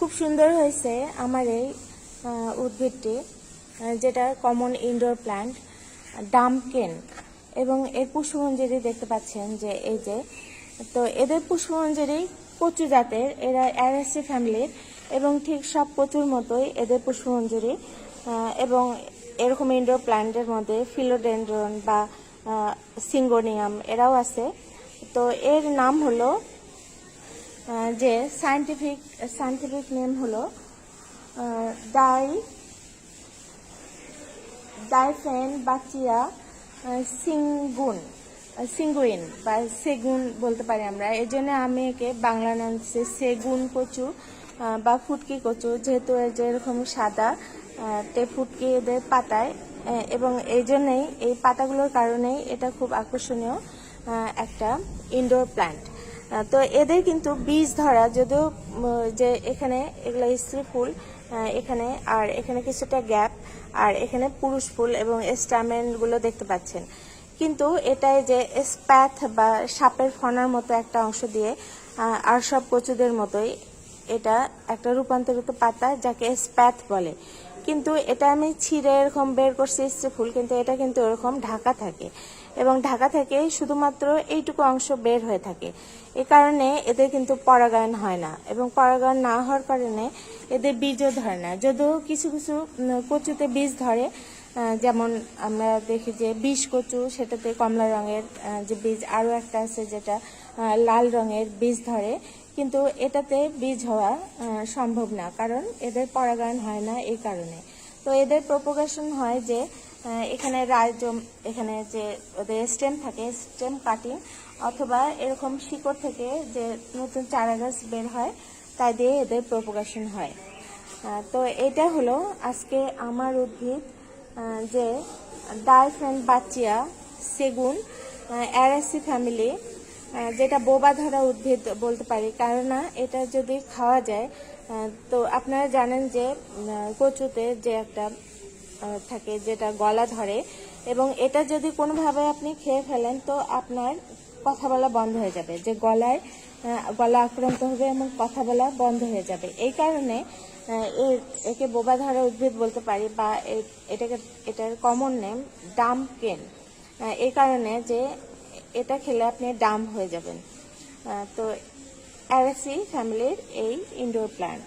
খুব সুন্দর হয়েছে আমার এই উদ্ভিদটি যেটা কমন ইনডোর প্ল্যান্ট ডামকেন এবং এর পুষ্পমঞ্জরি দেখতে পাচ্ছেন যে এই যে, তো এদের পুষ্পমঞ্জরি কচু জাতের, এরা অ্যারাসি ফ্যামিলির এবং ঠিক সব কচুর মতোই এদের পুষ্পমঞ্জরি এবং এরকম ইনডোর প্ল্যান্টের মধ্যে ফিলোডেন্ড্রন বা সিঙ্গোনিয়াম এরাও আছে। তো এর নাম হলো যে সায়েন্টিফিক সায়েন্টিফিক নেম হলো ডাই, ডাইফেন বাচিয়া সিঙ্গুন সিঙ্গুইন বা সেগুন বলতে পারি আমরা। এই জন্য আমি একে বাংলা নাম দিচ্ছি সেগুন কচু বা ফুটকি কচু। যেহেতু যেরকম সাদা তে ফুটকি এদের পাতায় এবং এই জন্যেই এই পাতাগুলোর কারণেই এটা খুব আকর্ষণীয় একটা ইনডোর প্ল্যান্ট তো এদের কিন্তু বীজ ধরা, যদিও যে এখানে এগুলো স্ত্রী ফুল এখানে, আর এখানে কিছুটা গ্যাপ, আর এখানে পুরুষ ফুল এবং স্টামেনগুলো দেখতে পাচ্ছেন। কিন্তু এটাই যে স্প্যাথ বা সাপের ফনার মতো একটা অংশ দিয়ে আর সব কচুদের মতোই, এটা একটা রূপান্তরিত পাতা যাকে স্প্যাথ বলে। কিন্তু এটা আমি ছিঁড়ে এরকম বের করছি, ইচ্ছে ফুল, কিন্তু এটা কিন্তু এরকম ঢাকা থাকে। এবং ঢাকা থেকে শুধুমাত্র এইটুকু অংশ বের হয়ে থাকে। এ কারণে এদের কিন্তু পরাগায়ন হয় না। এবং পরাগায়ন না হওয়ার কারণে এদের বীজও ধরে না। যদিও কিছু কিছু কচুতে বীজ ধরে যেমন আমরা দেখি যে বিষ কচু, সেটাতে কমলা রঙের যে বীজ আরও একটা আছে যেটা লাল রঙের বীজ ধরে। কিন্তু এটাতে বীজ হওয়া সম্ভব না। কারণ এদের পরাগায়ন হয় না এই কারণে। তো এদের প্রপোগেশন হয় যে এখানে রাইজম এখানে যে ওদের স্টেম থাকে স্টেম কাটিং অথবা এরকম শিকড় থেকে যে নতুন চারা গাছ বের হয়, তাই দিয়ে এদের প্রপোগেশন হয়। তো এটা হলো আজকে আমার উদ্ভিদ যে ডাইফেন বাচিয়া সেগুন অ্যারাসি ফ্যামিলি যেটা বোবা ধরা উদ্ভিদ বলতে পারি। কেননা এটা যদি খাওয়া যায় তো আপনারা জানেন যে কচুতে যে একটা থাকে যেটা গলা ধরে এবং এটা যদি কোনোভাবে আপনি খেয়ে ফেলেন, তো আপনার কথা বলা বন্ধ হয়ে যাবে। যে গলায় গলা আক্রান্ত হবে এবং কথা বলা বন্ধ হয়ে যাবে। এই কারণে একে বোবা ধরা উদ্ভিদ বলতে পারি বা এটাকে, এটার কমন নেম ডাম্পকেন। এই কারণে যে এটা খেলে আপনি ডাম হয়ে যাবেন। তো অ্যারেসি ফ্যামিলির এই ইনডোর প্ল্যান্ট